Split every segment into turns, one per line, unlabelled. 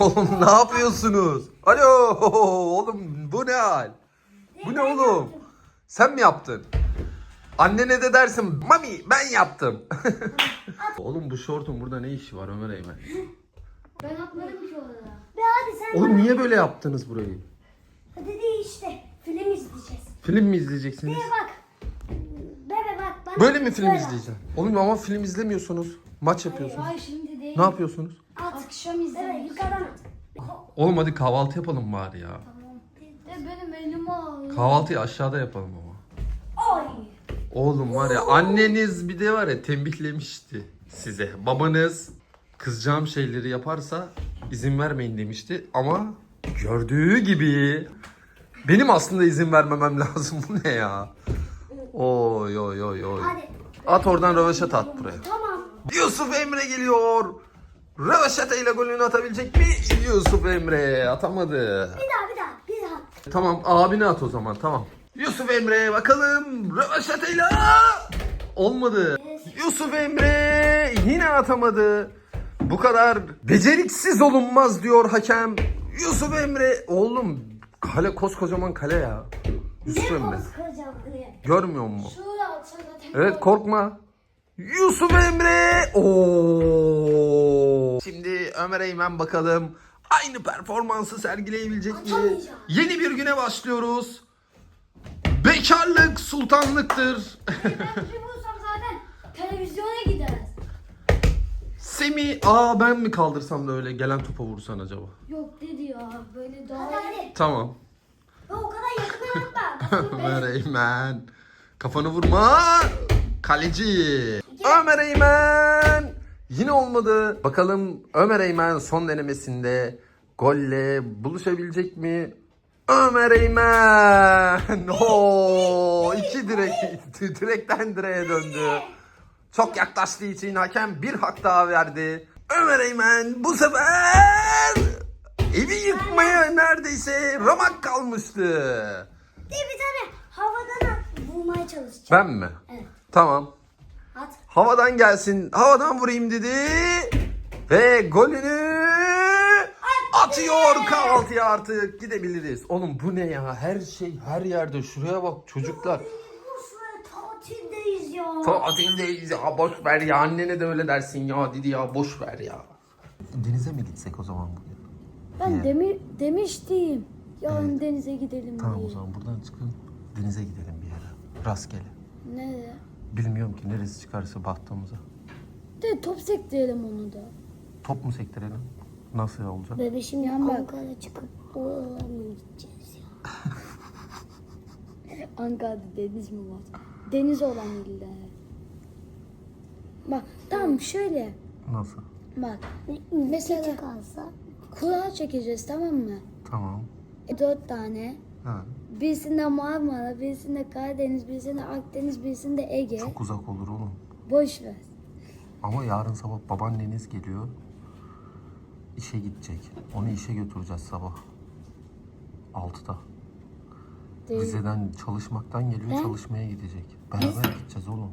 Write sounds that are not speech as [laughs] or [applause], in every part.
Oğlum ne yapıyorsunuz? Alo oğlum bu ne hal? Bu ne oğlum? Sen mi yaptın? Annene de dersin mami ben yaptım. [laughs] oğlum bu şortun burada ne işi var Ömer Eymen?
Ben atmadım ki orada.
Be hadi sen
Oğlum niye böyle yaptınız burayı?
Hadi de işte film izleyeceğiz.
Film mi izleyeceksiniz?
Be bak. Bebe bak bana.
Böyle mi film
Böyle.
izleyeceğim? Oğlum ama film izlemiyorsunuz. Maç yapıyorsunuz.
Ay şimdi değil.
Ne yapıyorsunuz?
Akşam izlemek.
yukarıdan at.
Oğlum hadi kahvaltı yapalım bari ya.
De benim elim ağrıyor.
Kahvaltıyı aşağıda yapalım ama.
Oy.
Oğlum var ya anneniz bir de var ya tembihlemişti size. Babanız kızacağım şeyleri yaparsa izin vermeyin demişti. Ama gördüğü gibi benim aslında izin vermemem [laughs] lazım. Bu ne ya? Oy oy oy oy.
Hadi.
At oradan röveşat at buraya.
Tamam.
Yusuf Emre geliyor. Röveşata ile golünü atabilecek mi? Yusuf Emre atamadı.
Bir daha bir daha bir daha.
Tamam abine at o zaman tamam. Yusuf Emre bakalım röveşatayla olmadı. Yusuf Emre yine atamadı. Bu kadar beceriksiz olunmaz diyor hakem. Yusuf Emre oğlum kale koskocaman kale ya. Yusuf
Ne
Emre görmüyor musun? Evet korkma. Yusuf Emre. Oo. Şimdi Ömer Eymen bakalım aynı performansı sergileyebilecek mi? Yeni bir güne başlıyoruz. Bekarlık sultanlıktır.
Ben zaten televizyona gideriz.
Semi, aa ben mi kaldırsam da öyle gelen topa vursan acaba?
Yok dedi ya böyle daha
Hadi hadi.
Tamam.
Be o kadar yakına yapma. [laughs]
Ömer Eymen. Kafanı vurma. Kaleci. Ömer Eymen. Yine olmadı. Bakalım Ömer Eymen son denemesinde golle buluşabilecek mi? Ömer Eymen. Oo, iki direk direkten direğe döndü. Çok yaklaştığı için hakem bir hak daha verdi. Ömer Eymen bu sefer evi yıkmaya neredeyse ramak kalmıştı.
Bir tane havadan. Vurmaya çalışacağım.
Ben mi?
Evet.
Tamam. Havadan gelsin. Havadan vurayım dedi. Ve golünü atıyor kahvaltıya artık. Gidebiliriz. Oğlum bu ne ya? Her şey her yerde. Şuraya bak çocuklar.
Tatildeyiz ya.
Tatildeyiz ya boş ver ya. Annene de öyle dersin ya Didi ya boş ver ya. Denize mi gitsek o zaman bugün?
Ben demi, demiştim. Yarın denize gidelim
Tamam o
diye.
zaman buradan çıkın. Denize gidelim bir yere. Rastgele.
Nereye?
Bilmiyorum ki neresi çıkarsa bahtımıza.
De top sektirelim onu da.
Top mu sektirelim? Nasıl olacak?
Bebeşim
Yan bak.
Ankara çıkıp oralara mı gideceğiz ya? [laughs]
Ankara'da deniz mi var? Deniz olan iller. Bak tamam şöyle.
Nasıl?
Bak mesela
Küçük alsa.
kura çekeceğiz tamam mı?
Tamam.
E, dört tane.
Ha.
Birisinde Marmara, birisinde Karadeniz, birisinde Akdeniz, birisinde Ege.
Çok uzak olur oğlum.
Boş ver.
Ama yarın sabah babaanneniz geliyor. İşe gidecek. Onu işe götüreceğiz sabah. 6'da.
Değil.
Rize'den çalışmaktan geliyor
Ben-
çalışmaya gidecek. Beraber gideceğiz oğlum.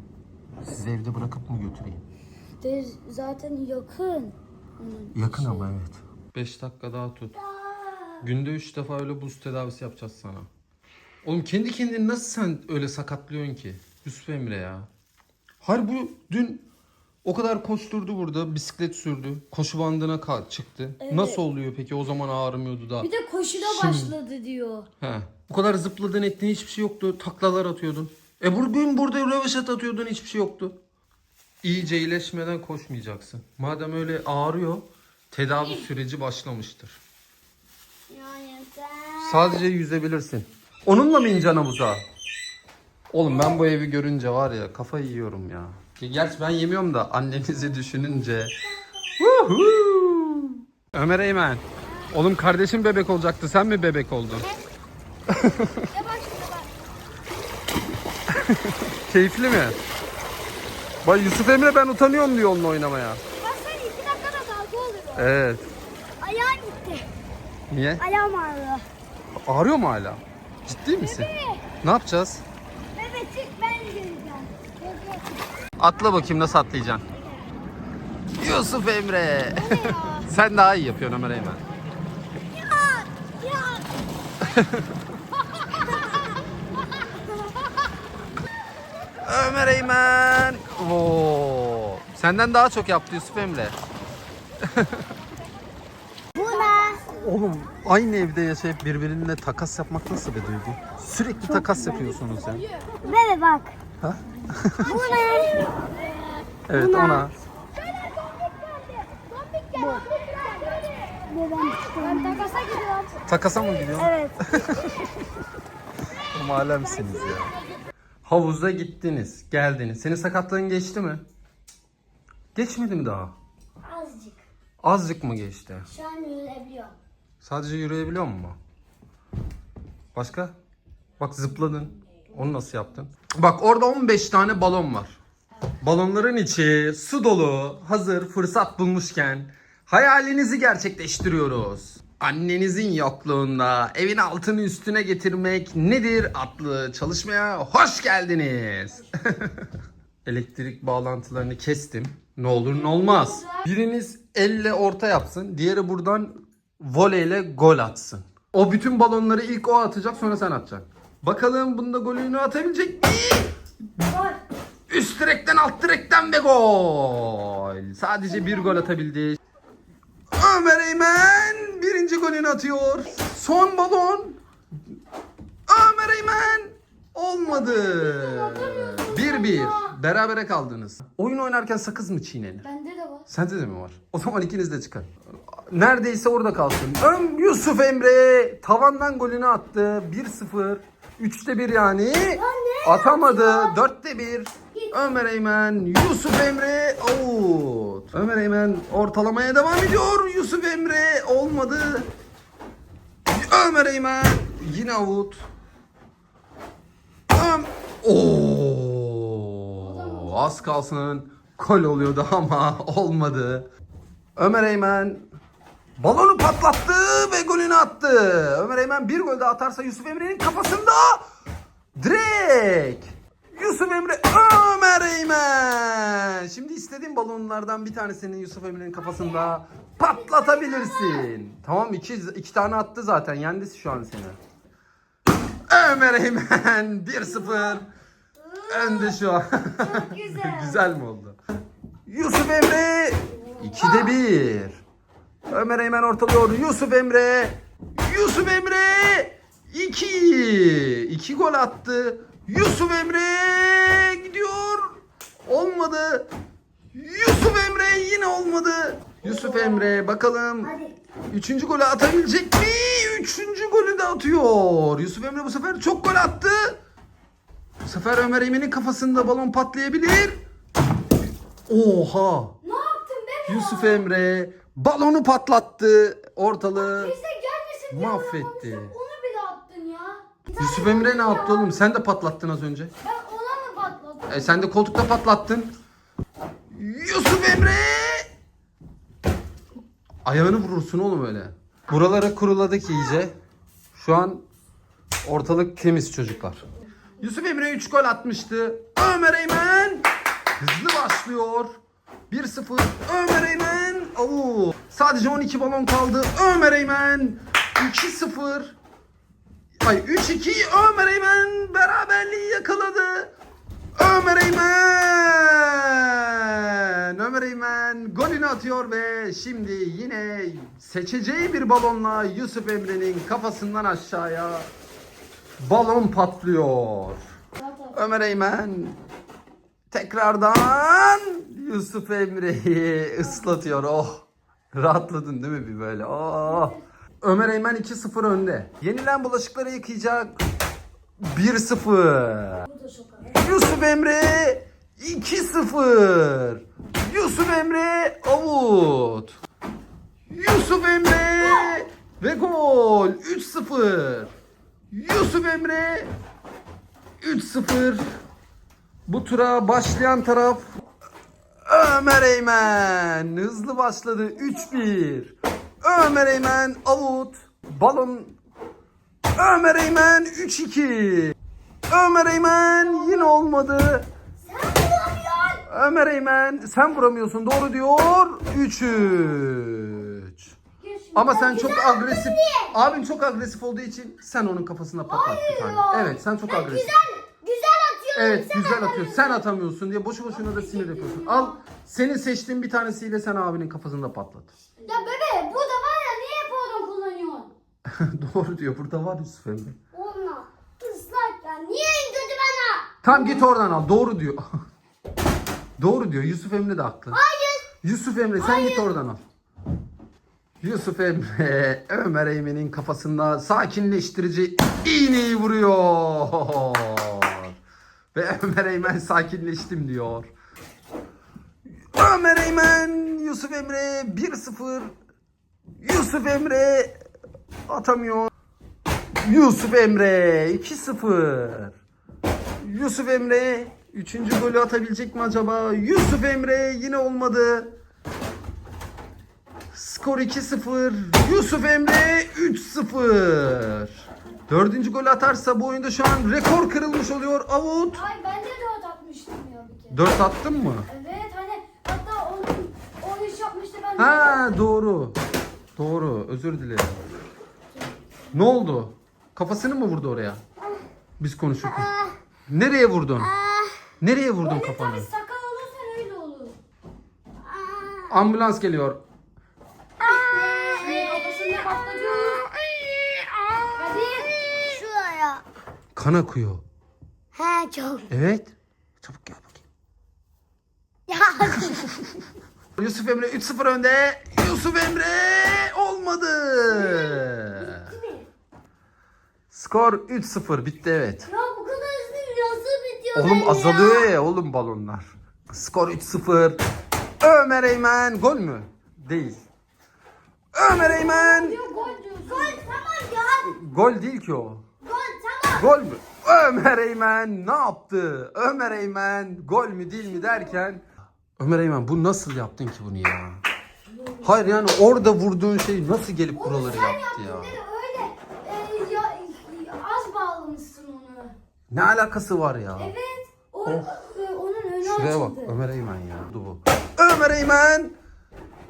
Sizi evde bırakıp mı götüreyim?
De zaten yakın. Onun
Yakın
işi.
ama evet. 5 dakika daha tut. Günde 3 defa öyle buz tedavisi yapacağız sana. Oğlum kendi kendini nasıl sen öyle sakatlıyorsun ki? Yusuf Emre ya. Hayır bu dün o kadar koşturdu burada. Bisiklet sürdü. Koşu bandına ka- çıktı. Nasıl oluyor peki? O zaman ağrımıyordu da.
Bir de koşuda
Şimdi-
başladı diyor.
He. Bu kadar zıpladın ettiğin hiçbir şey yoktu. Taklalar atıyordun. E bugün burada röveşat atıyordun hiçbir şey yoktu. İyice iyileşmeden koşmayacaksın. Madem öyle ağrıyor tedavi süreci başlamıştır.
Yani
Sadece yüzebilirsin. Onunla mı ineceksin havuza? Oğlum ben bu evi görünce var ya kafayı yiyorum ya. Gerçi ben yemiyorum da annenizi düşününce. Woohoo! Ömer Eymen. Oğlum kardeşim bebek olacaktı. Sen mi bebek oldun? [laughs] Keyifli mi? Bak Yusuf Emre ben utanıyorum diyor onunla oynamaya.
Bak sen iki dakikada dalga oluyor.
Evet.
Ayağın gitti.
Niye?
Ayağım ağrıyor.
Ağrıyor mu hala? Ciddi misin? Evet. Ne yapacağız?
Evet çık ben gireceğim.
Atla bakayım nasıl atlayacaksın. Yusuf Emre. Sen daha iyi yapıyorsun Ömer Eymen. Ya, [laughs] ya. Ömer Eymen. Oo. Senden daha çok yaptı Yusuf Emre. [laughs] Oğlum aynı evde yaşayıp birbirine takas yapmak nasıl bir duygu? Sürekli takas yapıyorsunuz ya.
Bebe bak.
Ha?
Buna. [laughs]
Evet
Buna.
ona.
Ben takasa gidiyorum.
Takasa mı gidiyorsun?
Evet. [laughs]
Oğlum alemsiniz ya. Havuza gittiniz, geldiniz. Senin sakatlığın geçti mi? Geçmedi mi daha?
Azıcık.
Azıcık mı geçti?
Şu an yürüyebiliyorum.
Sadece yürüyebiliyor mu? Başka? Bak zıpladın. Onu nasıl yaptın? Bak orada 15 tane balon var. Balonların içi su dolu. Hazır fırsat bulmuşken hayalinizi gerçekleştiriyoruz. Annenizin yokluğunda evin altını üstüne getirmek nedir adlı çalışmaya hoş geldiniz. [laughs] Elektrik bağlantılarını kestim. Ne olur ne olmaz. Biriniz elle orta yapsın. Diğeri buradan voleyle gol atsın. O bütün balonları ilk o atacak sonra sen atacaksın. Bakalım bunda golünü atabilecek mi? Üst direkten alt direkten ve gol. Sadece bir gol atabildi. Ömer Eymen birinci golünü atıyor. Son balon. Ömer Eymen olmadı. 1-1. Berabere kaldınız. Oyun oynarken sakız mı çiğnenir?
Bende de var.
Sende de mi var? O zaman ikiniz de çıkın. Neredeyse orada kalsın. Ön Yusuf Emre tavandan golünü attı. 1-0. 3'te 1 yani. Atamadı. 4'te 1. Ömer Eymen, Yusuf Emre out. Ömer Eymen ortalamaya devam ediyor. Yusuf Emre olmadı. Ömer Eymen yine out. Oo, az kalsın gol oluyordu ama olmadı. Ömer Eymen balonu patlattı ve golünü attı. Ömer Eymen bir gol daha atarsa Yusuf Emre'nin kafasında direkt. Yusuf Emre Ömer Eymen. Şimdi istediğin balonlardan bir tanesini Yusuf Emre'nin kafasında patlatabilirsin. Tamam iki, iki tane attı zaten. Yendi şu an seni. Ömer Eymen 1-0 önde şu an.
güzel. [laughs]
güzel mi oldu? Yusuf Emre 2'de 1. Ömer Eymen ortalıyor. Yusuf Emre. Yusuf Emre 2. 2 gol attı. Yusuf Emre gidiyor. Olmadı. Yusuf Emre yine olmadı. Yusuf Emre bakalım.
Hadi.
Üçüncü golü atabilecek mi? Üçüncü golü de atıyor. Yusuf Emre bu sefer çok gol attı. Bu sefer Ömer Emin'in kafasında balon patlayabilir. Oha.
Ne yaptın be?
Yusuf Emre balonu patlattı. Ortalığı
Bize gelmesin diye
mahvetti.
vuramamışım. Onu bile attın ya. Bir tane
Yusuf Emre ne
vurdun
yaptı
ya.
oğlum? Sen de patlattın az önce.
Ben ona mı patladım?
E sen de koltukta patlattın. Yusuf Emre! Ayağını vurursun oğlum öyle. Buralara kuruladık iyice. Şu an ortalık temiz çocuklar. Yusuf Emre 3 gol atmıştı. Ömer Eymen hızlı başlıyor. 1-0 Ömer Eymen. Oo. Sadece 12 balon kaldı. Ömer Eymen 2-0. Ay 3-2 Ömer Eymen beraberliği yakaladı. Ömer Eymen! Ömer Eymen golünü atıyor ve şimdi yine seçeceği bir balonla Yusuf Emre'nin kafasından aşağıya balon patlıyor. Ömer Eymen tekrardan Yusuf Emre'yi ıslatıyor. Oh! Rahatladın değil mi bir böyle? Oh! Ömer Eymen 2-0 önde. Yenilen bulaşıkları yıkayacak. 1-0. Yusuf Emre 2-0. Yusuf Emre avut. Yusuf Emre ve gol 3-0. Yusuf Emre 3-0. Bu tura başlayan taraf Ömer Eymen hızlı başladı 3-1. Ömer Eymen avut. Balon Ömer Eymen 3-2. Ömer Eymen yine olmadı. Ömer Eymen sen vuramıyorsun doğru diyor. 3-3. Ama sen çok agresif. Abin çok agresif olduğu için sen onun kafasına patlat bir tane. Evet sen çok agresif.
Güzel, güzel atıyorum.
Evet güzel atıyor. Sen atamıyorsun diye boşu boşuna da sinir yapıyorsun. Al senin seçtiğin bir tanesiyle sen abinin kafasında patlat.
Ya bebe burada var ya niye hep oradan kullanıyorsun? [laughs]
Doğru diyor. Burada var Yusuf Emre.
Onunla ıslak ya. Niye indirdi bana?
Tam git oradan al. Doğru diyor. [laughs] Doğru diyor. Yusuf Emre de haklı.
Hayır.
Yusuf Emre sen git oradan al. Yusuf Emre Ömer Eymen'in kafasında sakinleştirici iğneyi vuruyor. Ve Ömer Eymen sakinleştim diyor. Ömer Eymen Yusuf Emre 1-0. Yusuf Emre atamıyor. Yusuf Emre 2-0. Yusuf Emre 3. golü atabilecek mi acaba? Yusuf Emre yine olmadı. Skor 2-0. Yusuf Emre 3-0. Dördüncü golü atarsa bu oyunda şu an rekor kırılmış oluyor. Avut.
Ay ben de dört atmıştım ya bir kere.
4 attın mı?
Evet hani hatta onun o iş yapmıştı ben de.
Ha doğru. Doğru. Özür dilerim. Ne oldu? Kafasını mı vurdu oraya? Biz konuşurken. Nereye vurdun? Nereye vurdun
Öyle
kafanı?
tabii sakal olursa öyle olur.
Ambulans geliyor.
Ee, kafasında patlatıyor. Hadi. Şuraya.
Kan akıyor.
He çok.
Evet. Çabuk gel bakayım.
Ya [laughs]
Yusuf Emre 3-0 önde. Yusuf Emre olmadı. Skor 3-0 bitti evet.
Ya bu kadar hızlı nasıl bitiyor
Oğlum azalıyor ya oğlum balonlar. Skor 3-0. Ömer Eymen gol mü? Değil. Ömer Eymen?
Gol diyorsun. Gol tamam ya.
gol değil ki o.
Gol
mü? Ömer Eymen ne yaptı? Ömer Eymen gol mü değil mi derken Ömer Eymen bu nasıl yaptın ki bunu ya? Hayır yani orada vurduğun şey nasıl gelip buraları
Sen
yaptı
yaptın
ya?
dedi öyle. E, ya, az bağlamışsın onu.
Ne alakası var ya?
Evet. O, e, onun önü
Şuraya bak
açıldı.
Ömer Eymen ya. Dur bu. Ömer Eymen.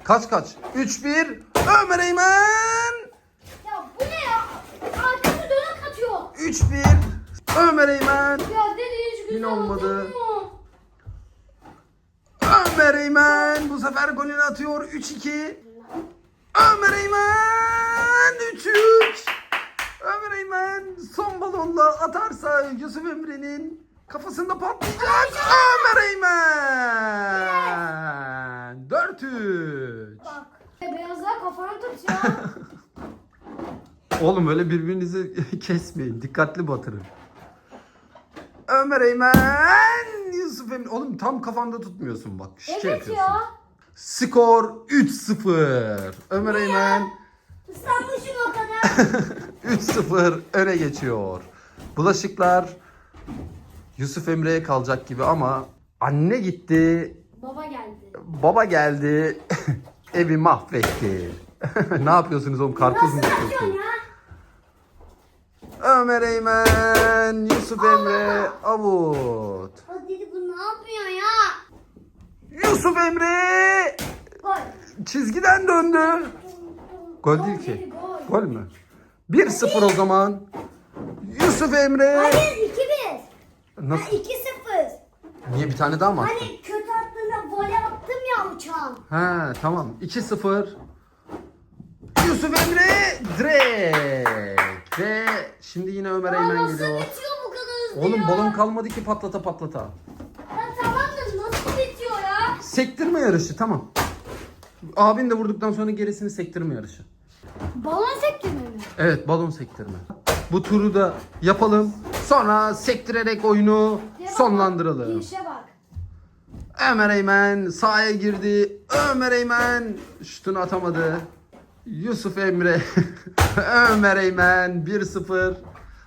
Kaç kaç? 3-1. Ömer Eymen.
Ya bu ne ya? Arkası dönük atıyor.
3-1. Ömer Eymen.
Ya dedi hiç güzel
Yine olmadı. Ömer Eymen bu sefer golünü atıyor 3-2. Ömer Eymen 3-3. Ömer Eymen son balonla atarsa Yusuf Emre'nin kafasında patlayacak. Ömer Eymen 4-3.
Bak. Beyazlar kafanı tut ya. [laughs]
Oğlum öyle birbirinizi [laughs] kesmeyin. Dikkatli batırın. Ömer Eymen Yusuf Emre. Oğlum tam kafanda tutmuyorsun bak. Şey
evet
yapıyorsun.
ya.
Skor 3-0. Ömer Eymen
Islanmışım o kadar. [laughs]
3-0 öne geçiyor. Bulaşıklar Yusuf Emre'ye kalacak gibi ama anne gitti,
Baba geldi.
baba geldi, [laughs] evi mahvetti. ne yapıyorsunuz oğlum? Karpuz mu
Nasıl yapıyorsun ya?
Ömer Eymen, Yusuf Emre, Avut.
O dedi bu ne yapıyor ya?
Yusuf Emre
Gol.
çizgiden döndü. Gol değil
dedi,
ki.
Gol.
Gol mü? 1-0 o zaman. Yusuf Emre.
Hayır 2-1.
Nasıl?
Ha 2-0.
Niye bir tane daha mı attın?
Hani kötü attığında vole attım ya uçağın.
Ha tamam. 2-0. Yusuf Emre direkt. Ve şimdi yine Ömer Eymen
nasıl
geliyor.
bitiyor bu kadar hızlı
Oğlum
ya?
balon kalmadı ki patlata patlata.
Ya tamam da nasıl bitiyor ya?
Sektirme yarışı tamam. Abin de vurduktan sonra gerisini sektirme yarışı.
Balon sektirme mi?
Evet balon sektirme. Bu turu da yapalım. Sonra sektirerek oyunu sonlandıralım.
Girişe bak.
Ömer Eymen sahaya girdi. Ömer Eymen şutunu atamadı. Yusuf Emre. [laughs] Ömer Eymen 1-0.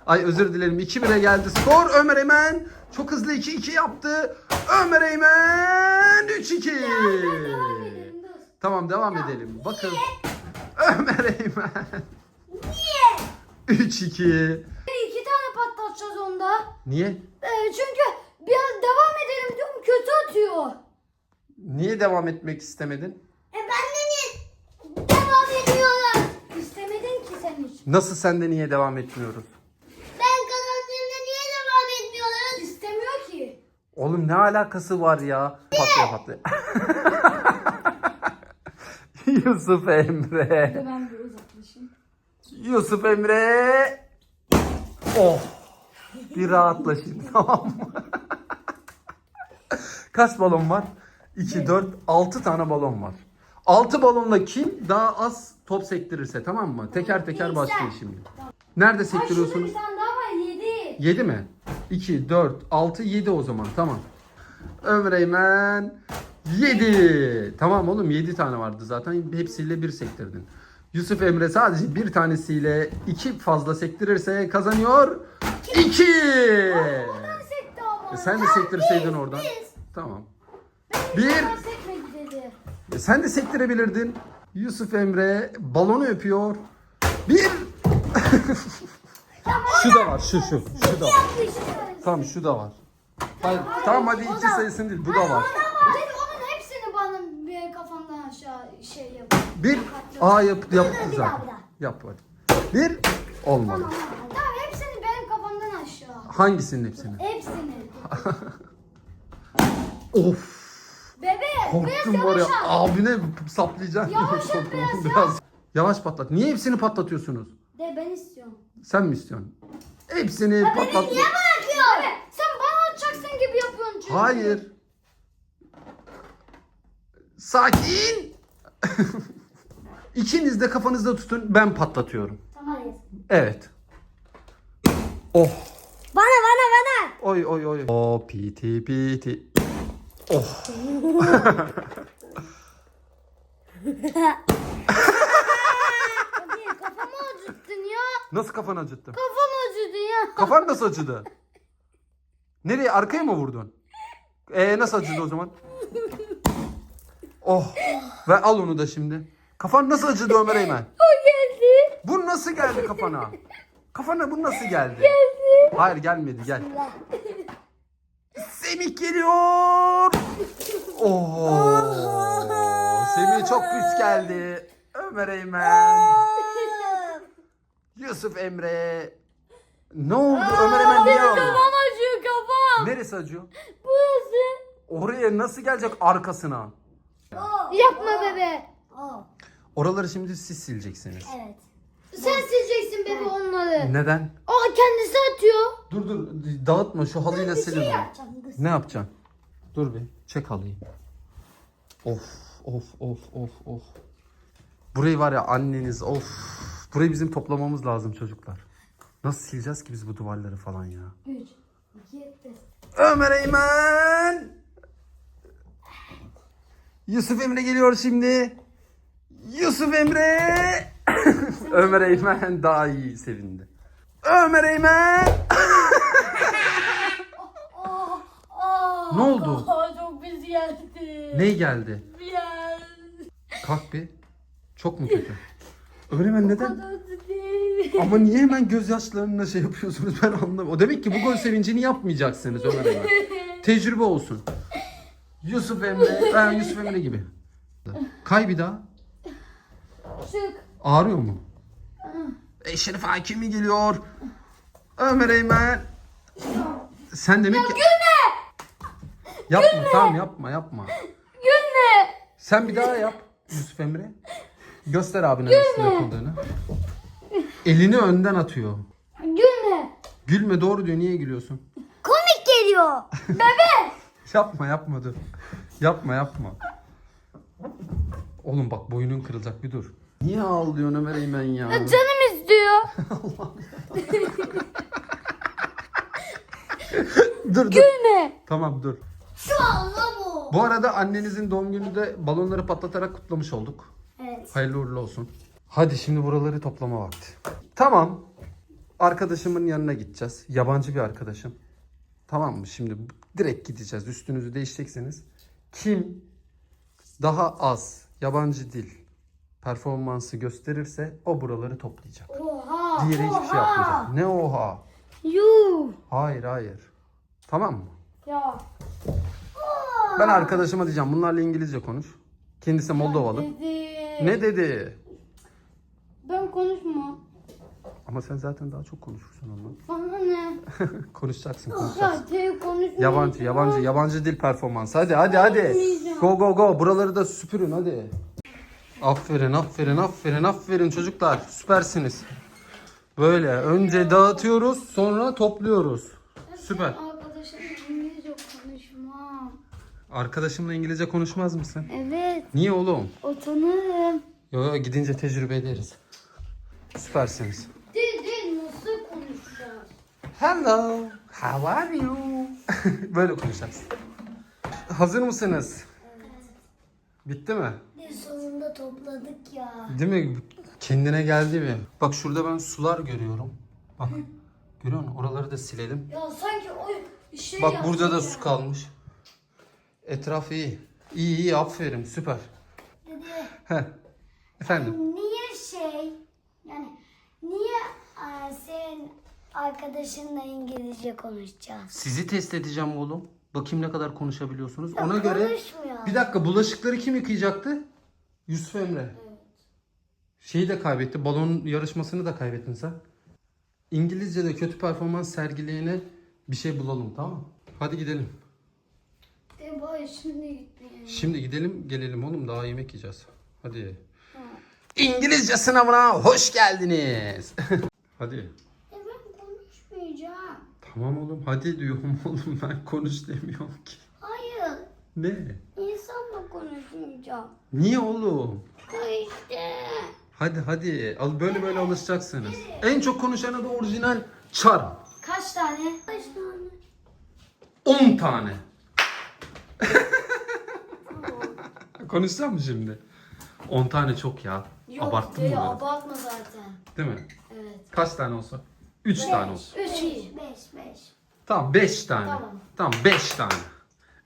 Ay özür dilerim 2-1'e geldi skor. Ömer Eymen çok hızlı 2-2 yaptı. Ömer Eymen 3-2.
Devam edelim dur.
Tamam devam edelim. Bakın. Ömer Eymen
Niye?
3-2.
İki tane patlatacağız onda.
Niye?
Ee, çünkü biraz devam edelim diyorum kötü atıyor.
Niye devam etmek istemedin?
E ben de niye devam ediyorlar?
Nasıl sende niye devam etmiyoruz?
Ben kazandığımda niye devam etmiyoruz?
İstemiyor ki.
Oğlum ne alakası var ya? Patlıyor patlıyor. [laughs] Yusuf Emre.
Ben bir uzaklaşayım.
Yusuf Emre. Oh. Bir rahatlaşayım [laughs] tamam mı? Kaç balon var? 2, 4, 6 tane balon var. 6 balonla kim daha az top sektirirse tamam mı? Teker teker başlayın şimdi. Nerede
Ay şurada
sektiriyorsunuz?
bir tane daha var 7.
7 mi? 2, 4, 6, 7 o zaman tamam. Ömreymen 7. Tamam oğlum 7 tane vardı zaten hepsiyle bir sektirdin. Yusuf Emre sadece bir tanesiyle iki fazla sektirirse kazanıyor. 2.
Adam sekti ama.
E, sen de sektirseydin oradan. Tamam.
1,
e sen de sektirebilirdin. Yusuf Emre balonu öpüyor. Bir. şu da var şu şu. Şu da var. Tamam şu da var. Hayır, tamam hadi iki sayısın değil bu da var.
Dedi onun hepsini bana bir kafamdan aşağı şey yap.
Bir. Aa yap, yaptı
Bir daha, bir daha.
Yap hadi. Bir. Olmadı.
Tamam hepsini benim kafamdan aşağı.
Hangisinin hepsini?
Hepsini. [laughs]
Of. Korktum var ya.
yavaş.
Abine saplayacaksın.
Yavaş [laughs]
Korktum.
biraz ya.
biraz. Yavaş patlat. Niye hepsini patlatıyorsunuz?
De ben istiyorum.
Sen mi istiyorsun? Hepsini patlat.
Bırakıyor. Bebe sen bana atacaksın gibi yapıyorsun çünkü.
Hayır. Sakin. [laughs] İkiniz de kafanızda tutun. Ben patlatıyorum.
Tamam.
Evet. Oh.
Bana bana bana.
Oy oy oy. O piti piti. Oh.
Hadi kafamı acıttın ya.
Nasıl kafanı acıttım?
Kafamı acıttın ya.
Kafan nasıl acıdı? Nereye? Arkaya mı vurdun? Ee nasıl acıdı o zaman? Oh. Ve al onu da şimdi. Kafan nasıl acıdı Ömer Eymen?
O geldi.
Bu nasıl geldi kafana? Kafana bu nasıl geldi? Geldi. Hayır gelmedi gel. Semih geliyor. Oh. Semih çok pis geldi. Ömer Eymen. Yusuf Emre. Ne oldu Ömer Eymen niye ağlıyor?
Kafam acıyor kafam.
Neresi acıyor?
Burası.
Oraya nasıl gelecek arkasına?
Yapma bebe.
Oraları şimdi siz sileceksiniz.
Evet.
Sen sileceksin bebe onları.
Neden?
Aa kendisi atıyor.
Dur dur dağıtma şu halıyla
şey
onu. Ne yapacaksın? Dur bir çek halıyı. Of of of of of. Burayı var ya anneniz of. Burayı bizim toplamamız lazım çocuklar. Nasıl sileceğiz ki biz bu duvarları falan ya?
3, 2, 1.
Ömer Eymen. Yusuf Emre geliyor şimdi. Yusuf Emre. [laughs] Ömer Eymen daha iyi sevindi. Ömer Eymen. [laughs] Ne oldu?
Aa, çok pis geldi.
Ne geldi?
Biraz.
Kalk bir. Çok mu kötü? Ömer Eymen neden?
Değil.
Ama niye hemen gözyaşlarına şey yapıyorsunuz ben anlamadım. O demek ki bu gol sevincini yapmayacaksınız Ömer Eymen. [laughs] Tecrübe olsun. Yusuf Emre, ben Yusuf Emre gibi. Kay bir daha.
Çık.
Ağrıyor mu? Eşref Hakimi geliyor. Ömer Eymen. Sen demek ki... Yapma tamam yapma yapma.
Gülme.
Sen bir daha yap Yusuf Emre. Göster abine nasıl yapıldığını. Elini önden atıyor.
Gülme.
Gülme doğru diyor niye gülüyorsun?
Komik geliyor. [laughs]
Yapma yapma dur. Yapma yapma. Oğlum bak boynun kırılacak bir dur. Niye ağlıyorsun Ömer Eymen ya?
Canım istiyor. [laughs] [laughs]
dur dur.
Gülme.
Tamam dur.
Şu anda bu.
Bu arada annenizin doğum günü de balonları patlatarak kutlamış olduk.
Evet.
Hayırlı uğurlu olsun. Hadi şimdi buraları toplama vakti. Tamam. Arkadaşımın yanına gideceğiz. Yabancı bir arkadaşım. Tamam mı? Şimdi direkt gideceğiz. Üstünüzü değişeceksiniz. Kim daha az yabancı dil performansı gösterirse o buraları toplayacak.
Oha.
Diğeri hiçbir şey yapmayacak. Ne oha?
Yuh.
Hayır hayır. Tamam mı?
Ya.
Ben arkadaşıma diyeceğim bunlarla İngilizce konuş. Kendisi Moldovalı.
Dedi.
Ne dedi?
Ben konuşma.
Ama sen zaten daha çok konuşursun onunla.
Bana ne? [laughs]
Konuşacaksın, konuşacaksın.
Ya tek konuşmayacağım.
Yabancı, yabancı, yabancı dil performansı. Hadi, hadi, hadi. Go, go, go. Buraları da süpürün, hadi. Aferin, aferin, aferin, aferin çocuklar. Süpersiniz. Böyle önce dağıtıyoruz, sonra topluyoruz. Süper.
Arkadaşım İngilizce konuşmam.
Arkadaşımla İngilizce konuşmaz mısın?
Evet.
Niye oğlum?
Utanırım.
Yo, yo gidince tecrübe ederiz. Süpersiniz.
Dil dil nasıl konuşacağız?
Hello, how are you? [laughs] Böyle konuşacağız. Hazır mısınız? Bitti mi?
Bir topladık ya.
Değil mi? Kendine geldi mi? Bak şurada ben sular görüyorum. Bak. Görüyor musun? Oraları da silelim.
Ya sanki o şey
Bak burada da su kalmış. Etraf iyi. İyi iyi aferin süper.
Dedi
Heh. Efendim.
niye şey yani niye e, senin arkadaşınla İngilizce konuşacağız?
Sizi test edeceğim oğlum. Bakayım ne kadar konuşabiliyorsunuz. Ona
Ya
göre
konuşmuyor.
bir dakika bulaşıkları kim yıkayacaktı? Yusuf Emre. Şeyi de kaybetti. Balon yarışmasını da kaybettin sen. İngilizce'de kötü performans sergileyene bir şey bulalım tamam mı? Hadi gidelim.
De bay şimdi gitmeyelim.
Şimdi gidelim gelelim oğlum daha yemek yiyeceğiz. Hadi. İngilizce sınavına hoş geldiniz. [laughs] hadi.
E ben konuşmayacağım.
Tamam oğlum hadi diyorum [laughs] oğlum ben konuş demiyorum ki.
Hayır.
Ne?
insanla konuşmayacağım.
Niye oğlum?
İşte.
Hadi hadi al böyle böyle alışacaksınız. En çok konuşana da orijinal charm.
Kaç tane?
Kaç tane?
10 tane. [laughs] Konuşacak mı şimdi? 10 tane çok ya.
Yok
Abarttın
de,
mı?
abartma zaten.
Değil mi?
Evet.
Kaç tane olsa? 3 tane olsun.
Üç iyi.
5 5.
Tamam 5 tane.
Tamam.
Tamam 5 tane.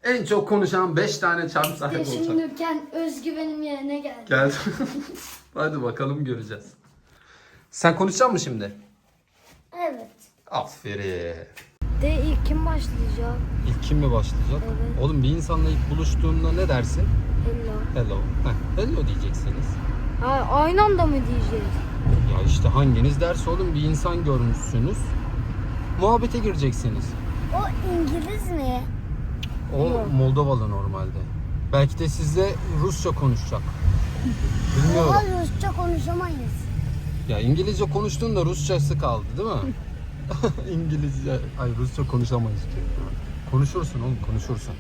En çok konuşan 5 tane charm sahibi olacak.
Kendi özgüvenim yerine geldi.
Gel. [laughs] Hadi bakalım göreceğiz. Sen konuşacak mısın şimdi?
Evet.
Aferin.
De ilk kim başlayacak?
İlk kim mi başlayacak?
Evet.
Oğlum bir insanla ilk buluştuğunda ne dersin?
Hello.
Hello. Heh, hello diyeceksiniz.
Ha, aynı anda mı diyeceğiz?
Ya işte hanginiz derse oğlum bir insan görmüşsünüz. Muhabbete gireceksiniz.
O İngiliz mi?
O Moldovalı normalde. Belki de sizle Rusça konuşacak. Bilmiyorum.
Ama Rusça konuşamayız.
Ya İngilizce konuştuğunda Rusçası kaldı değil mi? [laughs] İngilizce, ay Rusça konuşamayız. Konuşursun oğlum konuşursun.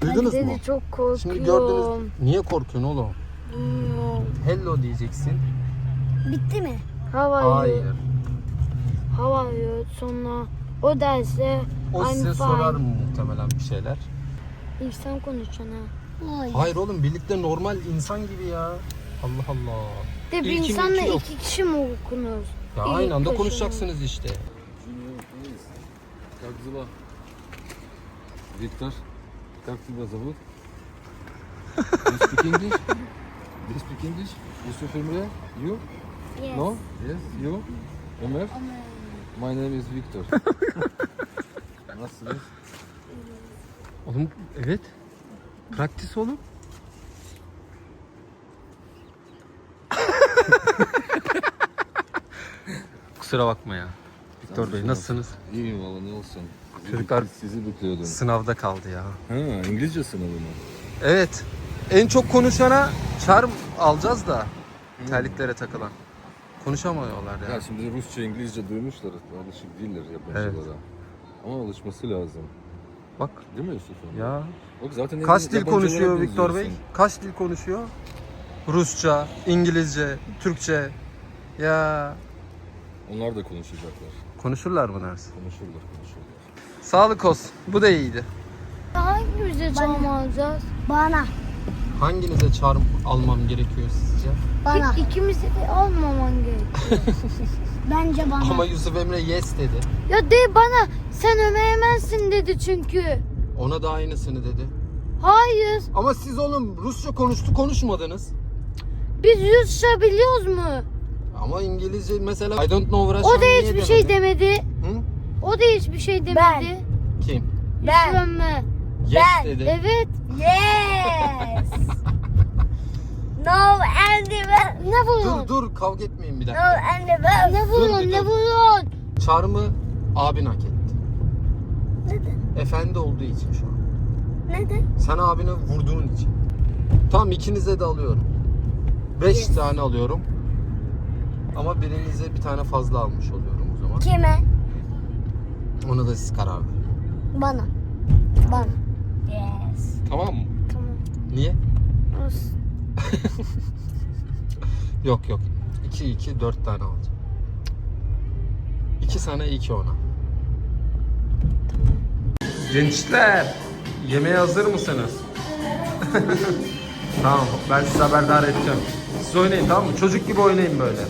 Duydunuz mu?
Dedi çok korkuyorum.
Şimdi gördünüz. Niye korkuyorsun oğlum?
Bilmiyorum.
Hello diyeceksin.
Bitti mi?
Havayı,
Hayır.
havayı sonra o derse
O
I'm
size
fine.
sorar mı muhtemelen bir şeyler?
İlk sen konuşacaksın ha.
Hayır.
Hayır oğlum birlikte normal insan gibi ya. Allah Allah.
De bir
İlkim
insanla
iki yok.
iki kişi mi okunur?
Ya
İlk
aynı anda
başına.
konuşacaksınız işte.
Как дела? Виктор, как тебя зовут? Do you speak English? Do you speak English? Yusuf Emre? You?
Yes.
No? Yes, you? Ömer? My name is Victor. [laughs] Nasılsınız?
Oğlum evet. Praktis oğlum. [laughs] Kusura bakma ya. Viktor Bey nasılsınız?
İyiyim valla ne olsun. Sizi
Çocuklar-
Sizi bekliyordum.
Sınavda kaldı ya.
Ha, İngilizce sınavı mı?
Evet. En çok konuşana charm alacağız da terliklere takılan. Konuşamıyorlar ya.
Ya şimdi Rusça, İngilizce duymuşlar. Alışık değiller yabancılara. Ama alışması lazım.
Bak
Değil mi Yusuf Emre?
ya.
Bak zaten
Kaç dil konuşuyor Viktor Bey? Kaç dil konuşuyor? Rusça, İngilizce, Türkçe. Ya
Onlar da konuşacaklar.
konuşurlar mı dersin?
Konuşurlar, konuşurlar.
Sağlık olsun. Bu da iyiydi.
Hangimize çam alacağız?
Bana.
Hanginize charm almam gerekiyor sizce?
Bana.
İk- İkimizi de almaman gerek. [laughs]
Bence bana.
Ama Yusuf Emre yes dedi.
ya de bana sen Ömer Emensin dedi çünkü.
Ona da aynısını dedi.
Hayır.
Ama siz oğlum Rusça konuştu konuşmadınız.
Biz Rusça biliyoruz mu?
Ama İngilizce mesela I don't know Russian
O da hiçbir şey
demedi? Hı?
O da hiçbir şey demedi.
Kim?
Ben. Ömer.
Yes
Ben.
dedi.
Evet.
Yes. No ben.
Ne
Dur dur kavga etmeyin bir
No
dakika.
Ben.
Ne
dur.
Ne vuruyorsun?
Çarmı abin hak etti.
Neden?
Efendi olduğu için şu an.
Neden?
Sen abine vurduğun için. Tamam ikinize de alıyorum. Beş
Yes.
tane alıyorum. Ama birinize bir tane fazla almış oluyorum o zaman.
Kime?
Ona da siz karar verin.
Bana. Bana.
Yes.
Tamam mı?
Tamam.
Niye?
Olsun. [laughs]
Yok yok. 2 2 4 tane alacağım. 2 sana 2 ona. Gençler, yemeğe hazır mısınız? [laughs] tamam, ben size haberdar edeceğim. Siz oynayın tamam mı? Çocuk gibi oynayın böyle.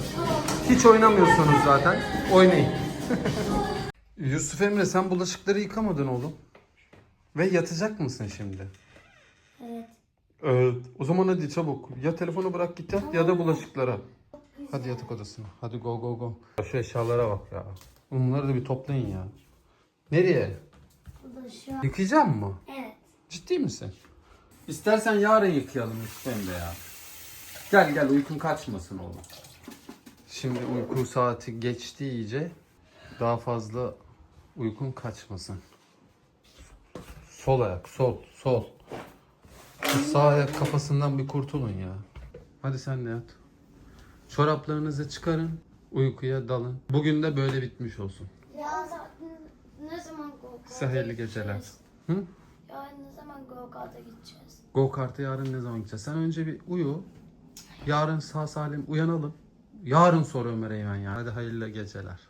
Hiç oynamıyorsunuz zaten. Oynayın. [laughs] Yusuf Emre sen bulaşıkları yıkamadın oğlum. Ve yatacak mısın şimdi?
Evet.
Evet. O zaman hadi çabuk. Ya telefonu bırak git yat ya da bulaşıklara. Hadi yatak odasına. Hadi go go go. Şu eşyalara bak ya. Bunları da bir toplayın ya. Nereye?
Bu da şu an.
Yıkayacak mı?
Evet.
Ciddi misin? İstersen yarın yıkayalım Emre ya. Gel gel uykun kaçmasın oğlum. Şimdi uyku saati geçti iyice. Daha fazla uykun kaçmasın. Sol ayak, sol, sol. Şu sağ ayak kafasından bir kurtulun ya. Hadi sen de yat. Çoraplarınızı çıkarın, uykuya dalın. Bugün de böyle bitmiş olsun.
Ya ne zaman go
Size hayırlı geceler. Hı?
Yarın ne zaman go kart'a gideceğiz?
Go kart'a yarın ne zaman gideceğiz? Sen önce bir uyu. Yarın sağ salim uyanalım. Yarın sor Ömer Eymen ya. Hadi hayırlı geceler.